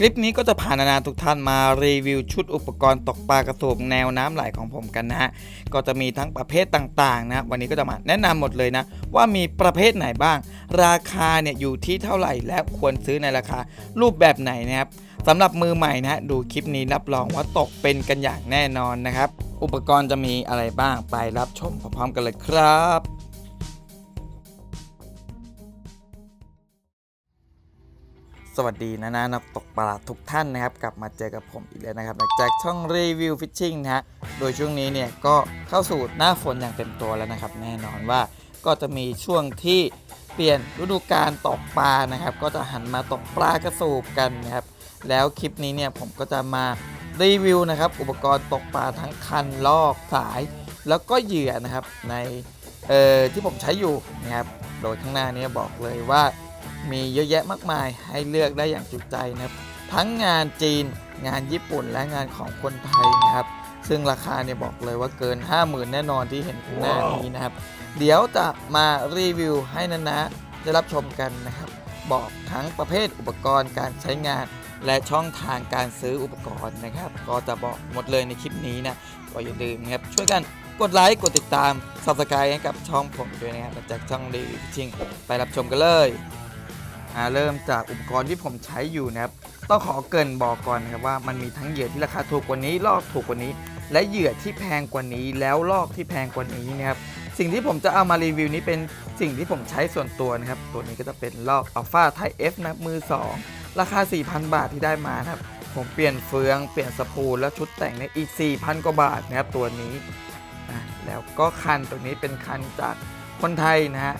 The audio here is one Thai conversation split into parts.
คลิปนี้ก็จะพานานาทุกท่านมารีวิวชุดอุปกรณ์ตกปลากระสูบแนวน้ำไหลของผมกันนะฮะ ก็จะมีทั้งประเภทต่างๆนะวันนี้ก็จะมาแนะนำหมดเลยนะ ว่ามีประเภทไหนบ้าง ราคาเนี่ยอยู่ที่เท่าไหร่และควรซื้อในราคา รูปแบบไหนนะครับสำหรับมือใหม่นะฮะดูคลิปนี้รับรองว่าตกเป็นกันอย่างแน่นอนนะครับ อุปกรณ์จะมีอะไรบ้างไปรับชมพร้อมๆกันเลยครับ สวัสดีนะนะนักตกปลาทุกท่านนะครับ กลับมาเจอกับผมอีกแล้วนะครับจากช่องรีวิวฟิชชิ่งนะฮะโดยช่วงนี้เนี่ยก็เข้าสู่หน้าฝนอย่างเต็มตัวแล้วนะครับ แน่นอนว่าก็จะมีช่วงที่เปลี่ยนฤดูกาลตกปลานะครับ ก็จะหันมาตกปลากระสูบกันนะครับ แล้วคลิปนี้เนี่ยผมก็จะมารีวิวนะครับ อุปกรณ์ตกปลาทั้งคันลอกสาย แล้วก็เหยื่อนะครับในเอ่อที่ผมใช้อยู่นะครับโดยข้างหน้านี้บอกเลยว่า มีเยอะแยะมากมายให้เลือกได้อย่างจุใจนะครับ ทั้งงานจีนงานญี่ปุ่นและงานของคนไทยนะครับ ซึ่งราคาเนี่ยบอกเลยว่าเกิน 50,000 แน่นอนที่เห็นข้างหน้านี้นะครับ เดี๋ยวจะมารีวิวให้นะนะได้รับชมกันนะครับ บอกทั้งประเภทอุปกรณ์การใช้งานและช่องทางการซื้ออุปกรณ์นะครับ ก็จะบอกหมดเลยในคลิปนี้นะก็อย่าลืมนะครับช่วยกันกดไลค์กดติดตาม subscribe ให้กับช่องผมด้วยนะครับจากช่องดีวิวชิงไปรับชมกันเลย อ่าเริ่มจากอุปกรณ์ที่ผมใช้อยู่นะครับ ต้องขอเกรินบอกก่อนนะครับว่ามันมีทั้งเหยื่อที่ราคาถูกกว่านี้ลอกถูกกว่านี้ และเหยื่อที่แพงกว่านี้แล้วลอกที่แพงกว่านี้นะครับสิ่งที่ผมจะเอามารีวิวนี้เป็นสิ่งที่ผมใช้ส่วนตัวนะครับตัวนี้ก็จะเป็นลอกอัลฟาไทเอฟนะมือ 2 ราคา 4,000 บาทที่ได้มานะครับผมเปลี่ยนเฟืองเปลี่ยนสปูลแล้วชุดแต่งเนี่ยอีก 4,000 กว่าบาทนะครับตัวนี้นะแล้วก็คันตัวนี้เป็นคันจากคนไทยนะฮะ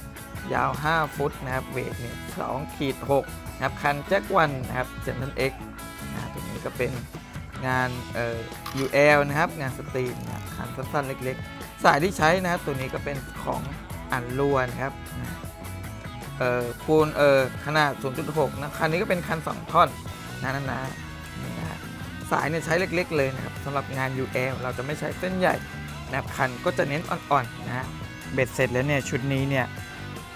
ยาว 5 ฟุตนะครับ เวทเนี่ย2ขีด6นะครับ คันแจ็ควันนะครับเซนทันเอ็กนะตัวนี้ก็เป็นงานเอ่อ UL นะครับ งานสตรีมนะคันสั้นๆ เล็กๆ สายที่ใช้นะครับ ตัวนี้ก็เป็นของอันลวนครับนะเอ่อคูณเอ่อขนาด 0.6 นะคันนี้ก็เป็นคัน 2 ท่อนนะนะนะนี่นะสายเนี่ยใช้เล็กๆ เลยนะครับสำหรับงาน UL เราจะไม่ใช้เส้นใหญ่นะครับคันก็จะเน้นอ่อนๆนะเบ็ดเสร็จแล้วเนี่ยชุดนี้เนี่ย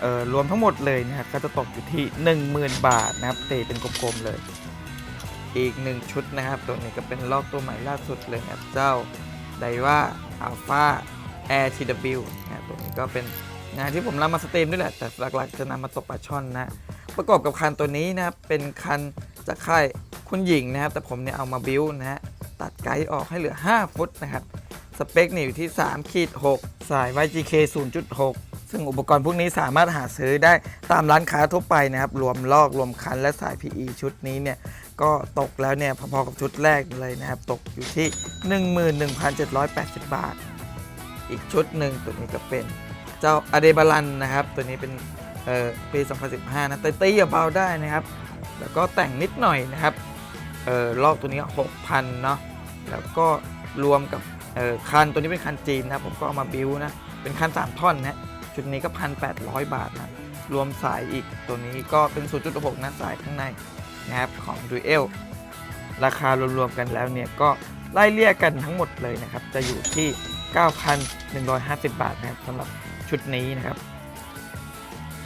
เอ่อรวมทั้งหมดเลยนะครับก็จะตกอยู่ที่ 10,000 บาทนะครับเตะเป็นกลมๆเลย อีกหนึ่งชุดนะครับ ตัวนี้ก็เป็นลอกตัวใหม่ล่าสุดเลยนะครับเจ้าไดว่าอัลฟาแอร์ทีวนะครับตัวนี้ก็เป็นงานที่ผมนำมาสเตมด้วยแหละ แต่หลักๆจะนำมาตกปลาช่อนนะ ประกอบกับคันตัวนี้นะครับ เป็นคันจากค่ายคุณหญิงนะครับ แต่ผมเนี่ยเอามาบิวนะฮะตัดไกด์ออกให้เหลือ 5 ฟุตนะครับ สเปคเนี่ยอยู่ที่3ขีด6สาย YGK 0.6 ซึ่งอุปกรณ์พวกนี้สามารถหาซื้อได้ตามร้านค้าทั่วไปนะครับ รวมลอกรวมคันและสาย PE ชุดนี้เนี่ยก็ตกแล้วเนี่ยพอๆกับชุดแรกเลยนะครับ ตกอยู่ที่ 11,780 บาท อีกชุดหนึ่งตัวนี้ก็เป็นเจ้าอเดบาลันนะครับ ตัวนี้เป็นเอ่อปี 2015 นะเตี้ยเบาได้นะครับ แล้วก็แต่งนิดหน่อยนะครับออลอกตัวนี้ 6,000 เนาะแล้วก็รวมกับคันตัวนี้เป็นคันจีนนะผมก็เอามาบิวนะ เป็นคัน 3 ท่อนนะ ชุดนี้ก็1,800บาทนะ รวมสายอีกตัวนี้ก็เป็น 0.6 นะสายข้างในนะครับของ Duel ราคารวมๆกันแล้วเนี่ยก็ไล่เลี่ยกันทั้งหมดเลยนะครับ จะอยู่ที่ 9,150 บาทนะครับสำหรับชุดนี้นะครับ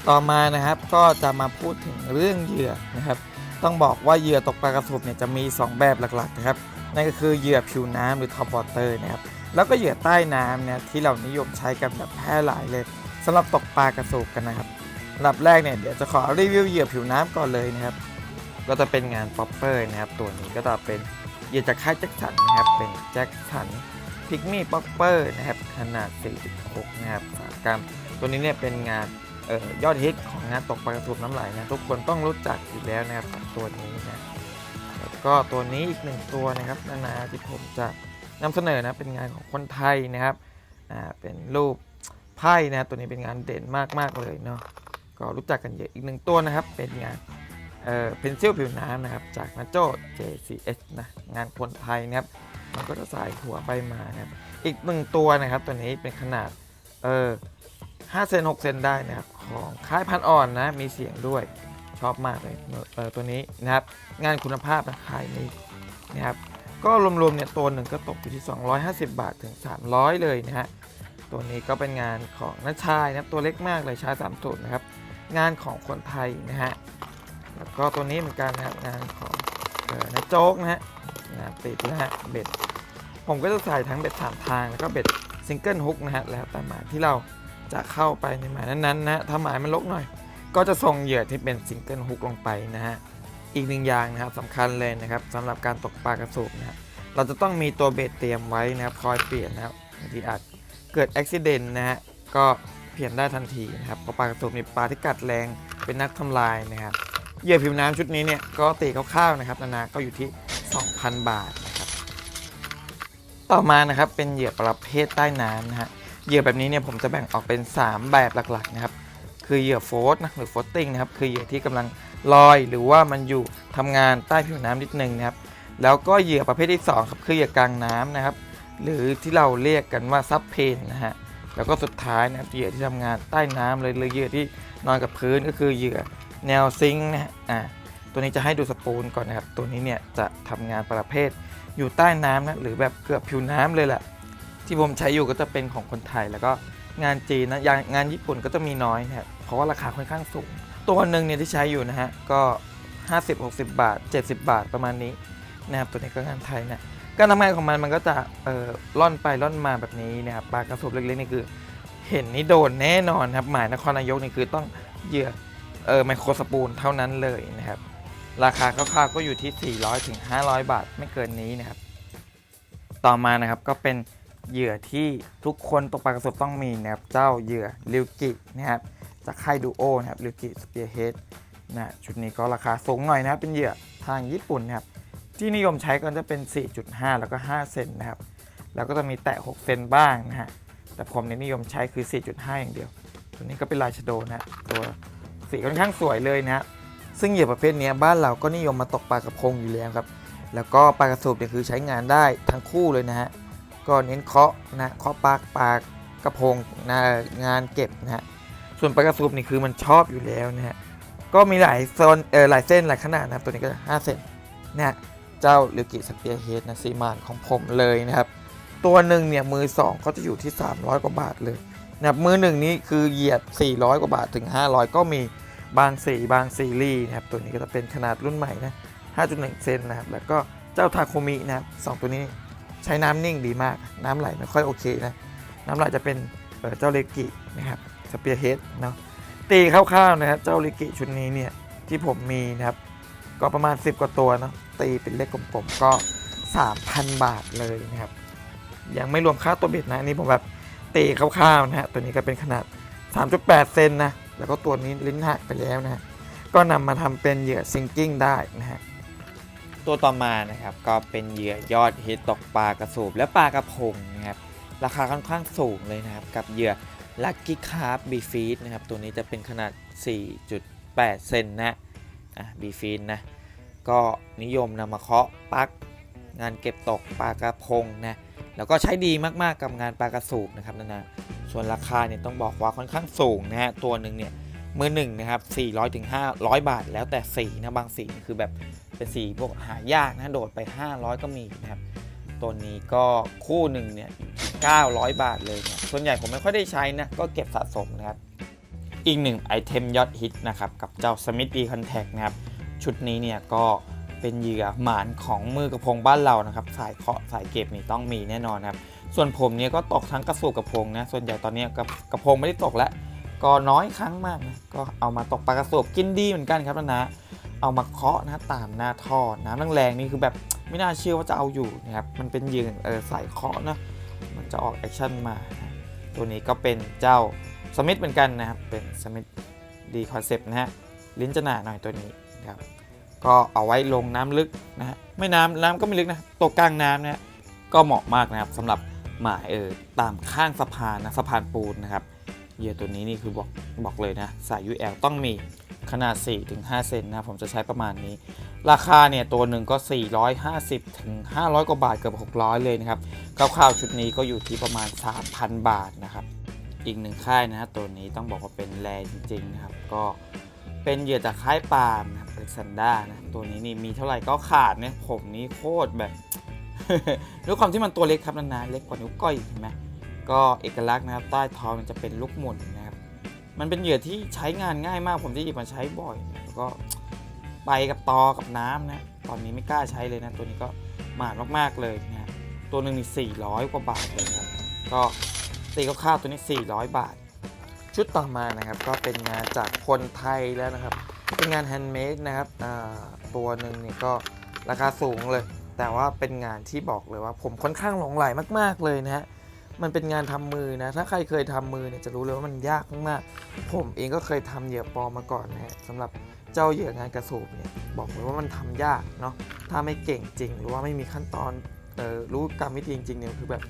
ต่อมานะครับก็จะมาพูดถึงเรื่องเหยื่อนะครับ ต้องบอกว่าเหยื่อตกปลากระสุบเนี่ยจะมี 2 แบบหลักๆนะครับนั่นก็คือเหยื่อผิวน้ำหรือท็อปวอเตอร์นะครับแล้วก็เหยื่อใต้น้ำเนี่ยที่เรานิยมใช้กันแบบแพร่หลายเลย สำหรับตกปลากระสูบกันนะครับอันดับแรกเนี่ยเดี๋ยวจะขอรีวิวเหยื่อผิวน้ำก่อนเลยนะครับ ก็จะเป็นงานป๊อปเปอร์นะครับ ตัวนี้ก็จะเป็นเหยื่อจากค่ายแจ็คสันนะครับ เป็นแจ็คสันพิกมี่ป๊อปเปอร์นะครับ ขนาด 4.6 นะครับกรัมตัวนี้เนี่ยเป็นงานออยอดฮิตของงานตกปลากระสูบน้ำไหลนะทุกคนต้องรู้จักอยู่แล้วนะครับกับตัวนี้นะแล้วก็ตัวนี้อีกหนึ่งตัวนะครับนานาที่ผมจะนำเสนอนะเป็นงานของคนไทยนะครับอ่าเป็นรูป ไพ่นะตัวนี้เป็นงานเด่นมากๆเลยเนาะก็รู้จักกันเยอะอีกหนึ่งตัวนะครับ เป็นงานเอ่อเพนซิลผิวน้ำนะครับ จากนาโจ JCS นะงานคนไทยนะครับมันก็จะสายหัวไปมานะครับอีกหนึ่งตัวนะครับ ตัวนี้เป็นขนาดเออ5เซน6เซนได้นะครับของค่ายพันอ่อนนะมีเสียงด้วยชอบมากเลยเออตัวนี้นะครับ งานคุณภาพนะค่ายนี้นะครับ ก็รวมๆเนี่ยตัวหนึ่งก็ตกอยู่ที่ 250 บาทถึง 300 เลยนะฮะ ตัวนี้ก็เป็นงานของนัชชายนะครับตัวเล็กมากเลยชาย3ามสูตรนะครับ งานของคนไทยนะฮะแล้วก็ตัวนี้เหมือนกันนะครับงานของเอ่อโจ๊กนะฮะนะติดนะฮะเบ็ดผมก็จะใส่ทั้งเบ็ดสามทางแล้วก็เบ็ดซิงเกิลฮุกนะฮะแล้วแต่หมายที่เราจะเข้าไปในหมายนั้นๆนะฮะถ้าหมายมันลกหน่อย ก็จะส่งเหยื่อที่เป็นซิงเกิลฮุกลงไปนะฮะอีกหนึ่งอย่างนะครับสำคัญเลยนะครับสำหรับการตกปลากระสูบนะฮะเราจะต้องมีตัวเบ็ดเตรียมไว้นะครับคอยเปลี่ยนนะครับบางทีอาจ เกิดอุบิเหตุนะฮะก็เปลี่ยนได้ทันทีนะครับเพราะปลากระสูบมีปลาที่กัดแรงเป็นนักทำลายนะครับเหยื่อผิวน้ำชุดนี้เนี่ยก็ตีคร่าวๆนะครับนานาก็อยู่ที่ 2,000 บาทนะครับต่อมานะครับเป็นเหยื่อประเภทใต้น้ำนะฮะเหยื่อแบบนี้เนี่ยผมจะแบ่งออกเป็น 3 แบบหลักๆนะครับคือเหยื่อโฟสนะหรือโฟสติ้งนะครับคือเหยื่อที่กำลังลอยหรือว่ามันอยู่ทำงานใต้ผิวน้ำนิดนึงนะครับแล้วก็เหยื่อประเภทที่2ครับคือเหยื่อกลางน้ำนะครับ หรือที่เราเรียกกันว่าซับเพนนะฮะแล้วก็สุดท้ายนะเหยื่อที่ทำงานใต้น้ำเลยหรือเหยื่อที่นอนกับพื้นก็คือเหยื่อแนวซิงนะฮะอ่าตัวนี้จะให้ดูสปูลก่อนนะครับตัวนี้เนี่ยจะทำงานประเภท อยู่ใต้น้ำนะหรือแบบเกือบผิวน้ำเลยแหละที่ผมใช้อยู่ก็จะเป็นของคนไทยแล้วก็งานจีนนะยางงานญี่ปุ่นก็จะมีน้อยนะครับเพราะว่าราคาค่อนข้างสูง ตัวหนึ่งเนี่ยที่ใช้อยู่นะฮะก็ 50-60 บาท 70 บาทประมาณนี้นะครับตัวนี้ก็งานไทยนะ การทำงานของมันมันก็จะเอ่อล่อนไปล่อนมาแบบนี้นะครับปลากระสุบเล็กๆนี่คือ เห็นนี่โดนแน่นอนครับ หมายนครนายกนี่คือต้องเหยื่อเอ่อไมโครสปูลเท่านั้นเลยนะครับ ราคาคร่าวๆก็อยู่ที่ 400ถึง500 บาทไม่เกินนี้นะครับ ต่อมานะครับก็เป็นเหยื่อที่ทุกคนตกปลากระสบต้องมีนะครับเจ้าเหยื่อริวกินะครับจากค่ายดูโอนะครับริวกิสเปียร์เฮดนะชุดนี้ก็ราคาสูงหน่อยนะครับเป็นเหยื่อทางญี่ปุ่นนะครับ ที่นิยมใช้ก็จะเป็น 4.5 แล้วก็ 5 เซนนะครับ แล้วก็จะมีแตะ 6 เซนบ้างนะฮะ แต่ผมเนี่ยนิยมใช้คือ 4.5 อย่างเดียว ตัวนี้ก็เป็นลายชโดนะตัวสีค่อนข้างสวยเลยนะซึ่งเหยื่อประเภทนี้บ้านเราก็นิยมมาตกปลากระพงอยู่แล้วครับ แล้วก็ปลากระสูบเนี่ยคือใช้งานได้ทั้งคู่เลยนะฮะ ก็เน้นเคาะนะเคาะปลากปากระพงนะงานเก็บนะฮะ ส่วนปลากระสูบนี่คือมันชอบอยู่แล้วนะฮะ ก็มีหลายโซนเออหลายเส้นหลายขนาดนะตัวนี้ก็5เซนนะฮะ เจ้าลิกิสเปียเฮดนะซีมานของผมเลยนะครับ ตัวหนึ่งเนี่ยมือ 2 ก็จะอยู่ที่ 300 กว่าบาทเลยนะครับมือหนึ่งนี้คือเหยียด400 กว่าบาทถึง 500 ก็มีบางสีบางซีรีส์นะครับตัวนี้ก็จะเป็นขนาดรุ่นใหม่นะ 5.1 เซนนะครับแล้วก็เจ้าทาโคมินะครับสองตัวนี้ใช้น้ำนิ่งดีมาก น้ำไหลไม่ค่อยโอเคนะ น้ำไหลจะเป็นเเจ้าเลกินะครับสเปียร์เฮดเนาะตีคร่าวๆนะครับเจ้าเลกิชุดนี้เนี่ยที่ผมมีนะครับก็ประมาณ 10 กว่าตัวเนาะ ตีเป็นเลขกลมๆก็ 3,000 บาทเลยนะครับ ยังไม่รวมค่าตัวเบ็ดนะนี่ผมแบบตีคร่าวๆนะฮะตัวนี้ก็เป็นขนาด 3.8 เซนนะ แล้วก็ตัวนี้ลิ้นหักไปแล้วนะฮะก็นำมาทำเป็นเหยื่อซิงกิ้งได้นะฮะตัวต่อมานะครับก็เป็นเหยื่อยอดฮิตตกปลากระสูบและปลากระพงนะครับราคาค่อนข้างสูงเลยนะครับ กับเหยื่อลักกี้คาร์บบีฟีดนะครับตัวนี้จะเป็นขนาด 4.8 เซนนะอะบีฟีดนะ ก็นิยมนำมาเคาะปักงานเก็บตกปลากระพงนะแล้วก็ใช้ดีมากๆกับงานปลากระสูบนะครับนะนะส่วนราคาเนี่ยต้องบอกว่าค่อนข้างสูงนะฮะตัวหนึ่งเนี่ยมือหนึ่งนะครับ400ถึง500 บาท แล้วแต่สีนะบางสีคือแบบเป็นสีพวกหายากนะโดดไป 500 ก็มีนะครับตัวนี้ก็คู่หนึ่งเนี่ย900 บาทเลยนะส่วนใหญ่ผมไม่ค่อยได้ใช้นะก็เก็บสะสมนะครับอีกหนึ่งไอเทมยอดฮิตนะครับกับเจ้า Smith D Contact นะครับ ชุดนี้เนี่ยก็เป็นเหยื่อหมานของมือกระพงบ้านเรานะครับสายเคาะสายเก็บนี่ต้องมีแน่นอนครับส่วนผมเนี่ยก็ตกทั้งกระสูบกระพงนะส่วนใหญ่ตอนนี้กระกระพงไม่ได้ตกแล้วก็น้อยครั้งมากนะก็เอามาตกปลากระสูบกินดีเหมือนกันครับนะเอามาเคาะนะตามหน้าท่อน้ำแรงๆนี่คือแบบไม่น่าเชื่อว่าจะเอาอยู่นะครับมันเป็นยืนเออสายเคาะนะมันจะออกแอคชั่นมานะตัวนี้ก็เป็นเจ้าสมิธเหมือนกันนะครับเป็นสมิธดีคอนเซปต์นะฮะลิ้นจะหนาหน่อยตัวนี้นะครับ ก็เอาไว้ลงน้ำลึกนะฮะไม่น้ำน้ำก็ไม่ลึกนะตกกลางน้ำนะก็เหมาะมากนะครับสำหรับหมายเออตามข้างสะพานนะสะพานปูนนะครับเหยื่อตัวนี้นี่คือบอกบอกเลยนะสาย UL ต้องมีขนาด 4-5 เซนนะผมจะใช้ประมาณนี้ ราคาเนี่ยตัวหนึ่งก็ 450ถึง500 กว่าบาทเกือบ 600 เลยนะครับคร่าวๆชุดนี้ก็อยู่ที่ประมาณ 3,000 บาทนะครับ อีกหนึ่งค่ายนะฮะตัวนี้ต้องบอกว่าเป็นแรจริงๆนะครับก็เป็นเหยื่อจากค่ายปาล์มนะ เล็กซานด้านะตัวนี้นี่มีเท่าไหร่ก็ขาดเนี่ยผมนี่โคตรแบบด้วยความที่มันตัวเล็กครับนานๆเล็กกว่านิ้วก้อยเห็นไหมก็เอกลักษณ์นะครับใต้ท้องมันจะเป็นลูกหมุนนะครับมันเป็นเหยื่อที่ใช้งานง่ายมากผมจะหยิบมาใช้บ่อยแล้วก็ไปกับตอกับน้ำนะตอนนี้ไม่กล้าใช้เลยนะ ตัวนี้ก็หมานมากๆเลยนะฮะตัวหนึ่งนี่400กว่าบาทเลยนะครับก็ตีคร่าวๆตัวนี้ 400 บาท ชุดต่อมานะครับก็เป็นงานจากคนไทยแล้วนะครับ เป็นงานแฮนด์เมดนะครับตัวหนึ่งเนี่ยก็ราคาสูงเลย แต่ว่าเป็นงานที่บอกเลยว่า ผมค่อนข้างหลงไหลมาก ๆ เลยนะฮะมันเป็นงานทำมือนะ ถ้าใครเคยทำมือเนี่ยจะรู้เลยว่ามันยากมาก ผมเองก็เคยทำเหยื่อปอมาก่อนนะฮะสำหรับเจ้าเหยื่องานกระสูบเนี่ยบอกเลยว่ามันทำยากเนาะ ถ้าไม่เก่งจริง หรือว่าไม่มีขั้นตอนออรู้กรรมวิธีจริงๆเนี่ยคือแบบ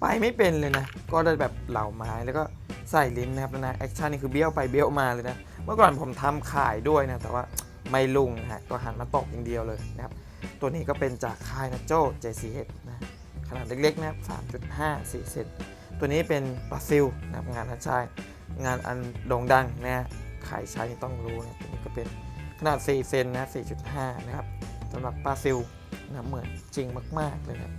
ไปไม่เป็นเลยนะ ก็ได้แบบเหล่าไม้แล้วก็ใส่ลิ้นนะครับนะแอคชั่นนี่คือเบี้ยวไปเบี้ยวมาเลยนะ เมื่อก่อนผมทำขายด้วยนะแต่ว่าไม่ลุงนะฮะก็หันมาตกอย่างเดียวเลยนะครับตัวนี้ก็เป็นจากค่ายนะโจ้ JCH นะขนาดเล็กๆนะครับ3.5 4เซนตัวนี้เป็นปลาซิลนะครับงานนัชายงานอันโด่งดังนะฮะใครใช้นี่ต้องรู้นะตัวนี้ก็เป็นขนาด 4 เซนนะ 4.5 นะครับสำหรับปลาซิลนะเหมือนจริงมาก ๆ เลยนะ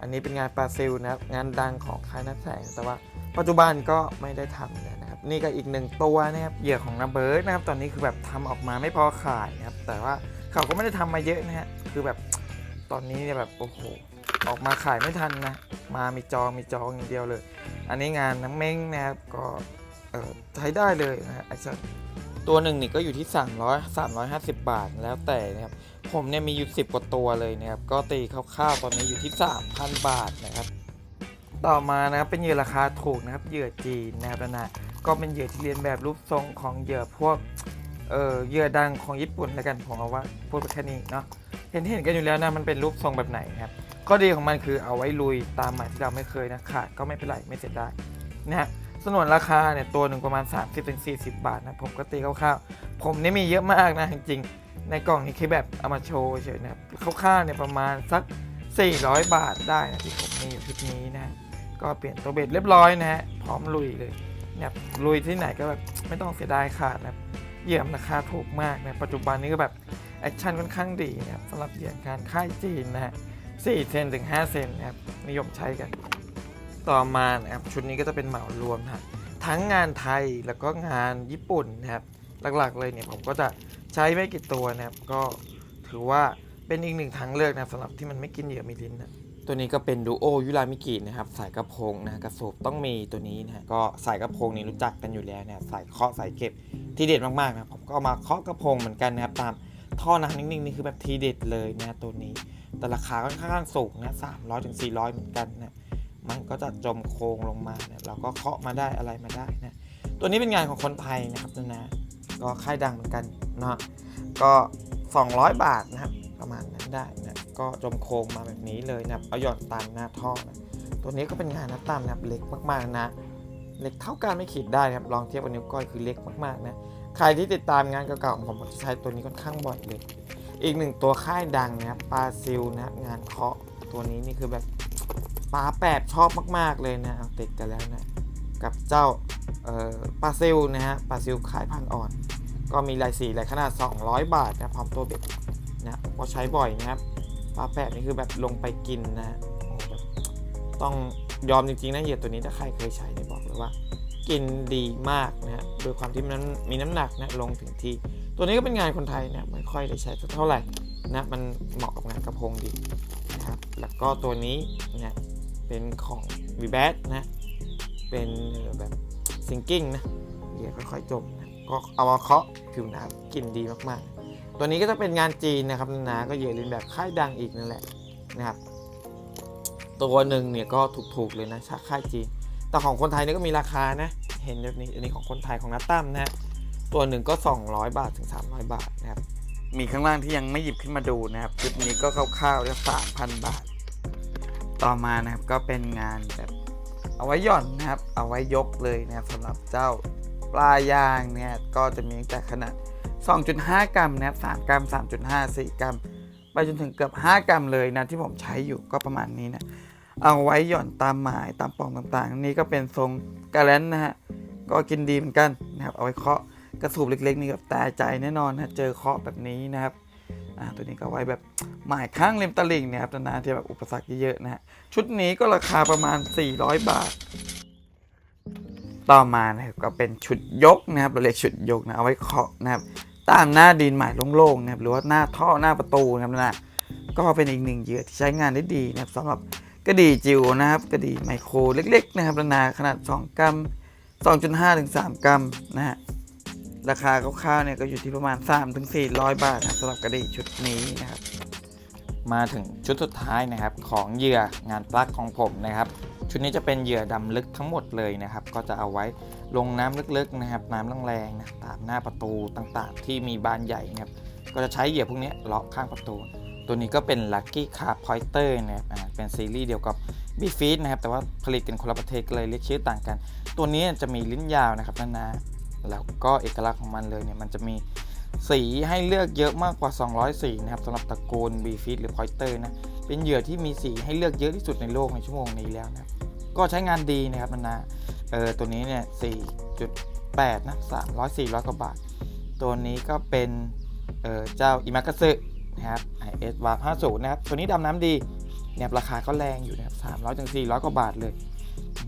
อันนี้เป็นงานปลาซิลนะครับงานดังของค่ายนักแสงแต่ว่า ปัจจุบันก็ไม่ได้ทำแล้วนะครับ นี่ก็อีกหนึ่งตัวนะครับเหยื่อของนาเบิร์ดนะครับ ตอนนี้คือแบบทำออกมาไม่พอขายนะครับ แต่ว่าเขาก็ไม่ได้ทำมาเยอะนะฮะคือแบบตอนนี้เนี่ยแบบโอ้โหออกมาขายไม่ทันนะ มามีจองมีจองอย่างเดียวเลย อันนี้งานน้ำเม้งนะครับก็ใช้ได้เลยนะฮะไอ้สัสตัวหนึ่งนี่ก็อยู่ที่ 300 350 บาทแล้วแต่นะครับ ผมเนี่ยมีอยู่ 10 กว่าตัวเลยนะครับ ก็ตีคร่าวๆตอนนี้อยู่ที่ 3,000 บาทนะครับ ต่อมานะครับเป็นเหยื่อราคาถูกนะครับเหยื่อจีนนะครับนะก็เป็นเหยื่อที่เรียนแบบรูปทรงของเหยื่อพวกเออเหยื่อดังของญี่ปุ่นแล้วกันผมเอาว่าพูดแค่นี้เนาะเห็นเห็นกันอยู่แล้วนะมันเป็นรูปทรงแบบไหนครับข้อดีของมันคือเอาไว้ลุยตามหมายที่เราไม่เคยนะขาดก็ไม่เป็นไรไม่เสียดายนะฮะส่วนราคาเนี่ยตัวหนึ่งประมาณ 30-40 บาทนะผมก็ตีคร่าวๆผมนี่มีเยอะมากนะจริงๆในกล่องนี้แค่แบบเอามาโชว์เฉยนะครับคร่าวๆเนี่ยประมาณสัก 400 บาทได้นะที่ผมมีอยู่ชุดนี้นะ ก็เปลี่ยนตัวเบ็ดเรียบร้อยนะฮะ พร้อมลุยเลยเนี่ยลุยที่ไหนก็แบบไม่ต้องเสียดายขาดนะเหยื่อราคาถูกมากนะปัจจุบันนี้ก็แบบแอคชั่นค่อนข้างดีนะครับสำหรับเหยื่อการค่ายจีนนะฮะ4เซนถึง5เซนนะครับนิยมใช้กัน ต่อมานะครับชุดนี้ก็จะเป็นเหมารวมนะฮะทั้งงานไทยแล้วก็งานญี่ปุ่นนะครับหลักๆเลยเนี่ยผมก็จะใช้ไม่กี่ตัวนะครับก็ถือว่าเป็นอีกหนึ่งทางเลือกนะสำหรับที่มันไม่กินเหยื่อมีลิ้นนะ ตัวนี้ก็เป็นดูโอยุรามิกินะครับสายกระพงนะกระสูบต้องมีตัวนี้นะก็สายกระพงนี่รู้จักกันอยู่แล้วเนะครับสายเคาะสายเก็บที่เด็ดมากๆนะผมก็เอามาเคาะกระพงเหมือนกันนะครับตามท่อน้ำนิ่งๆนี่คือแบบทีเด็ดเลยนะตัวนี้ แต่ราคาค่อนข้างสูงนะสามร้อยถึงสี่ร้อยเหมือนกันนะมันก็จะจมโครงลงมาเนี่ยเราก็เคาะมาได้อะไรมาได้นะตัวนี้เป็นงานของคนไทยนะครับนะนะก็ค่ายดังเหมือนกันเนาะก็ 200 บาทนะครับประมาณนั้นได้นะ ก็จมโครงมาแบบนี้เลยนะครับเอาหย่อนตันหน้าท่อนะตัวนี้ก็เป็นงานนัดตามนะครับเล็กมากๆนะเล็กเท่ากันไม่ขีดได้นะครับลองเทียบกับนิ้วก้อยคือเล็กมากๆนะใครที่ติดตามงานเก่าๆของผมผมจะใช้ตัวนี้ค่อนข้างบ่อยเลย อีกหนึ่งตัวค่ายดังนะครับปลาซิลนะงานเคาะตัวนี้นี่คือแบบปลาแปบชอบมากๆเลยนะเอาติดกันแล้วนะกับเจ้าปลาซิลนะฮะปลาซิลขายพันอ่อน ก็มีลายสีลายขนาด 200 บาทนะพร้อมตัวเบ็ดนะก็ใช้บ่อยนะครับ ปลาแปะนี่คือแบบลงไปกินนะโอ้แบบต้องยอมจริงๆนะเหยื่อตัวนี้ถ้าใครเคยใช้เนี่ยบอกเลยว่า กินดีมากนะโดยความที่มันมีน้ำหนักนะลงถึงที่ ตัวนี้ก็เป็นงานคนไทยนะไม่ค่อยได้ใช้เท่าไหร่นะมันเหมาะกับงานกระพงดีนะครับแล้วก็ตัวนี้นะเป็นของ v b a t นะเป็นแบบซิงกิ้งนะเหยื่อค่อยๆจมนะก็เอามาเคาะผิวน้ำกินดีมากๆ ตัวนี้ก็จะเป็นงานจีนนะครับนะก็เยื่อเลียนแบบค่ายดังอีกนั่นแหละนะครับตัวหนึ่งเนี่ยก็ถูกๆเลยนะค่ายจีน แต่ของคนไทยเนี่ยก็มีราคานะ เห็นแบบนี้อันนี้ของคนไทยของนัตตั้มนะฮะตัวหนึ่งก็ 200 บาทถึง 300 บาทนะครับมีข้างล่างที่ยังไม่หยิบขึ้นมาดูนะครับชุดนี้ก็คร่าวๆเรียก3,000บาท ต่อมานะครับก็เป็นงานแบบเอาไว้หย่อนนะครับ เอาไว้ยกเลยนะครับสำหรับเจ้าปลายางเนี่ยก็จะมีตั้งแต่ขนาด 2.5 กรัมนะครับ3กรัม 3.5 4 กรัม ไปจนถึงเกือบ 5 กรัมเลยนะที่ผมใช้อยู่ก็ประมาณนี้นะ เอาไว้หย่อนตามหมายตามปองต่างๆ นี่ก็เป็นทรงกาแลนนะฮะ ก็กินดีเหมือนกันนะครับ เอาไว้เคาะกระสูบเล็กๆนี่กับแต่ใจแน่นอนนะเจอเคาะแบบนี้นะครับตัวนี้ก็ไว้แบบหมายข้างริมตลิ่งนะครับนานๆที่แบบอุปสรรคเยอะๆนะฮะชุดนี้ก็ราคาประมาณ 400 บาท ต่อมานะครับก็เป็นชุดยกนะครับเราเรียกชุดยกนะเอาไว้เคาะนะครับ ตามหน้าดินใหม่โล่งๆนะครับหรือว่าหน้าท่อหน้าประตูนะครับนะก็เป็นอีกหนึ่งเหยื่อที่ใช้งานได้ดีนะครับสำหรับกระดี่จิ๋วนะครับกระดี่ไมโครเล็กๆนะครับนาขนาด 2 กรัม 2.5 ถึง 3 กรัมนะฮะราคาคร่าวๆเนี่ยก็อยู่ที่ประมาณ3ถึง400 บาทนะสำหรับกระดี่ชุดนี้นะครับ มาถึงชุดสุดท้ายนะครับของเหยื่องานปลั๊กของผมนะครับ ชุดนี้จะเป็นเหยื่อดำลึกทั้งหมดเลยนะครับ ก็จะเอาไว้ลงน้ำลึกๆนะครับ น้ำแรงๆนะตามหน้าประตูต่างๆ ที่มีบานใหญ่นะครับ ก็จะใช้เหยื่อพวกนี้เลาะข้างประตู ตัวนี้ก็เป็น Lucky Car Pointer นะครับเป็นซีรีส์เดียวกับ b f e e d นะครับแต่ว่าผลิตกันคนละประเทศเลยเรียกชื่อต่างกัน ตัวนี้จะมีลิ้นยาวนะครับนานาแล้วก็เอกลักษณ์ของมันเลยเนี่ยมันจะมี สีให้เลือกเยอะมากกว่า 200 สีนะครับสำหรับตระกูล b f e e d หรือ Pointer นะ เป็นเหยื่อที่มีสีให้เลือกเยอะที่สุดในโลกในชั่วโมงนี้แล้วนะครับก็ใช้งานดีนะครับนานาเออตัวนี้เนี่ย 4.8 นะ300 400 กว่าบาท ตัวนี้ก็เป็นเออเจ้าอิมาก s สึนะครับ IS w a r 50 นะครับ ตัวนี้ดำน้ำดีเนี่ยราคาก็แรงอยู่นะครับ300ถึง400 กว่าบาทเลย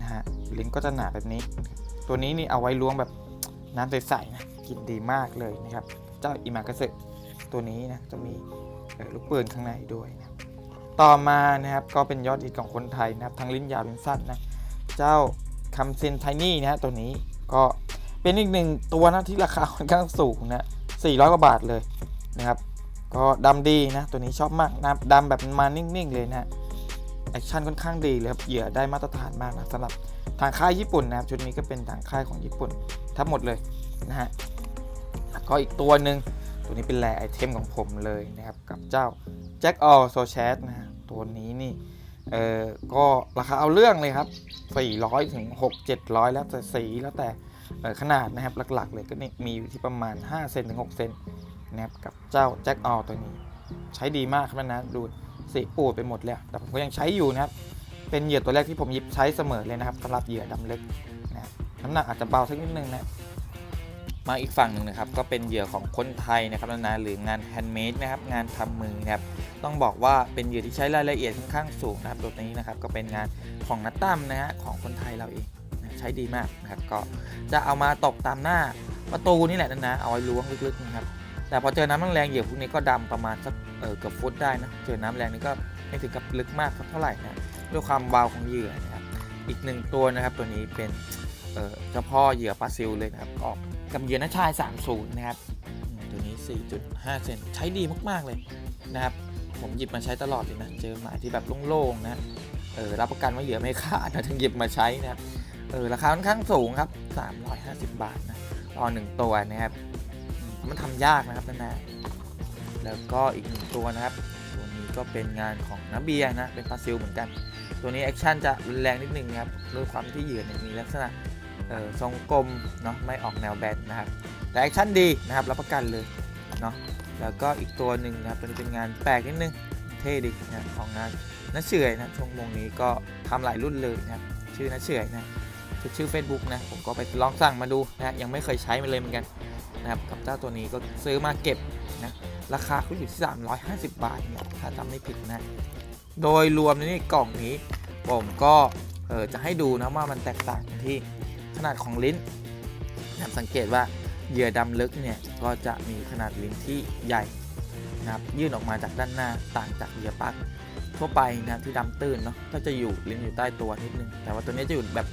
นะฮะลิ้นก็จะหนาแบบนี้ ตัวนี้นี่เอาไว้ล้วงแบบน้ำใสๆนะกินดีมากเลยนะครับ เจ้าอิมาก s สึตัวนี้นะจะมีลูกปืนข้างในด้วยนะต่อมานะครับก็เป็นยอดฮิตของคนไทยนะครับทั้งลิ้นยาวลิ้นสั้นนะเจ้าคัมเซนไทนี่นะตัวนี้ก็เป็นอีกหนึ่งตัวนะที่ราคาค่อนข้างสูงนะ400กว่าบาทเลยนะครับ ก็ดำดีนะตัวนี้ชอบมากนะดำแบบมานิ่งๆเลยนะแอคชั่นค่อนข้างดีเลยครับเหยื่อได้มาตรฐานมากนะสำหรับทางค่ายญี่ปุ่นนะครับชุดนี้ก็เป็นทางค่ายของญี่ปุ่นทั้งหมดเลยนะฮะ ก็อีกตัวหนึ่งตัวนี้เป็นแรไอเทมของผมเลยนะครับ กับเจ้าแจ็คออลโซแชทนะฮะตัวนี้นี่เออก็ราคาเอาเรื่องเลยครับ 400 ถึง 6 700 แล้วแต่สีแล้วแต่ขนาดนะครับหลักๆ เลยก็นี่มีอยู่ที่ประมาณ 5 เซนถึง 6 เซนนะครับกับเจ้าแจ็คออลตัวนี้ ใช้ดีมากครับนะดูสีปูดไปหมดแล้ว แต่ผมก็ยังใช้อยู่นะครับ เป็นเหยื่อตัวแรกที่ผมยิบใช้เสมอเลยนะครับสำหรับเหยื่อดำล็กนะน้ำหนักอาจจะเบาสักนิดนึงนะ มาอีกฝั่งหนึ่งนะครับก็เป็นเหยื่อของคนไทยนะครับนะหรืองานแฮนด์เมดนะครับงานทำมือนะครับต้องบอกว่าเป็นเหยื่อที่ใช้รายละเอียดค่อนข้างสูงนะครับตัวนี้นะครับก็เป็นงานของนัตตั้มนะฮะของคนไทยเราเองใช้ดีมากนะครับก็จะเอามาตกตามหน้าประตูนี่แหละนะนะเอาไว้ล้วงลึกๆนะครับแต่พอเจอน้ำแรงเหยื่อพวกนี้ก็ดำประมาณสักเกือบฟุตได้นะเจอน้ำแรงนี่ก็ไม่ถึงกับลึกมากเท่าไหร่นะด้วยความวาวของเหยื่อนะครับอีกหนึ่งตัวนะครับตัวนี้เป็นเอ่อเจ้าพ่อเหยื่อปลาซิลเลยนะครับออก กับเหยื่อนัชชาย 30 นะครับ ตัวนี้ 4.5 เซนใช้ดีมากๆเลยนะครับ ผมหยิบมาใช้ตลอดเลยนะ เจอหมายที่แบบโล่งๆนะเออรับประกันว่าเหยื่อไม่ขาดนะถึงหยิบมาใช้นะครับเออราคาค่อนข้างสูงครับ 350 บาทนะต่อหนึ่งตัวนะครับ มันทำยากนะครับนะแล้วก็อีกหนึ่งตัวนะครับ ตัวนี้ก็เป็นงานของนาเบียนะเป็นปลาซิลเหมือนกัน ตัวนี้แอคชั่นจะรุนแรงนิดนึงนะครับด้วยความที่เหยื่อเนี่ยมีลักษณะ เออทรงกลมเนาะไม่ออกแนวแบนนะครับ แต่แอคชั่นดีนะครับรับประกันเลยเนาะแล้วก็อีกตัวหนึ่งนะครับตัวนี้เป็นงานแปลกนิดนึงเท่ดีนะของงานนัเฉื่อยนะช่วงวงนี้ก็ทำหลายรุ่นเลยนะชื่อนัเฉื่อยนะชื่อชื่อ Facebook นะผมก็ไปลองสั่งมาดูนะยังไม่เคยใช้มันเลยเหมือนกันนะครับกับเจ้าตัวนี้ก็ซื้อมาเก็บนะราคาเขาอยู่ที่ 350 บาทเนี่ยถ้าจำไม่ผิดนะโดยรวมนี่กล่องนี้ผมก็เออจะให้ดูนะว่ามันแตกต่างที่ ขนาดของลิ้นนะครับสังเกตว่าเหยื่อดำลึกเนี่ยก็จะมีขนาดลิ้นที่ใหญ่นะครับยื่นออกมาจากด้านหน้าต่างจากเหยื่อปักทั่วไปนะครับที่ดำตื้นเนาะก็จะอยู่ลิ้นอยู่ใต้ตัวนิดนึงแต่ว่าตัวนี้จะอยู่แบบ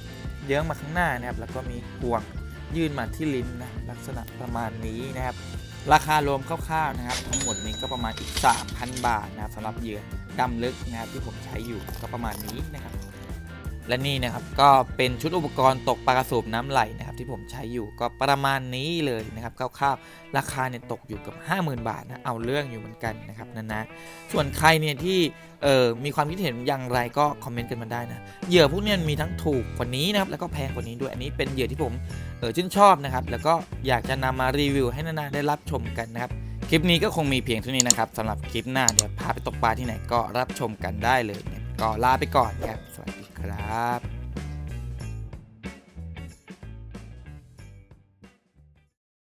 เยื้องมาข้างหน้านะครับแล้วก็มีห่วงยื่นมาที่ลิ้นนะลักษณะประมาณนี้นะครับ ราคารวมคร่าวๆนะครับ ทั้งหมดนี้ก็ประมาณอีก 3,000 บาทนะครับสำหรับเหยื่อดำลึกนะครับที่ผมใช้อยู่ก็ประมาณนี้นะครับ และนี่นะครับก็เป็นชุดอุปกรณ์ตกปลากระสูบน้ำไหลนะครับที่ผมใช้อยู่ก็ประมาณนี้เลยนะครับคร่าวๆราคาเนี่ยตกอยู่กับ 50,000 บาทนะเอาเรื่องอยู่เหมือนกันนะครับนะนะส่วนใครเนี่ยที่เออมีความคิดเห็นอย่างไรก็คอมเมนต์กันมาได้นะเหยื่อพวกนี้มีทั้งถูกกว่านี้นะครับแล้วก็แพงกว่านี้ด้วยอันนี้เป็นเหยื่อที่ผมเออชื่นชอบนะครับแล้วก็อยากจะนำมารีวิวให้นานาได้รับชมกันนะครับคลิปนี้ก็คงมีเพียงเท่านี้นะครับสำหรับคลิปหน้าเดี๋ยวพาไปตกปลาที่ไหนก็รับชมกันได้เลย ก็ลาไปก่อนครับสวัสดี ครับ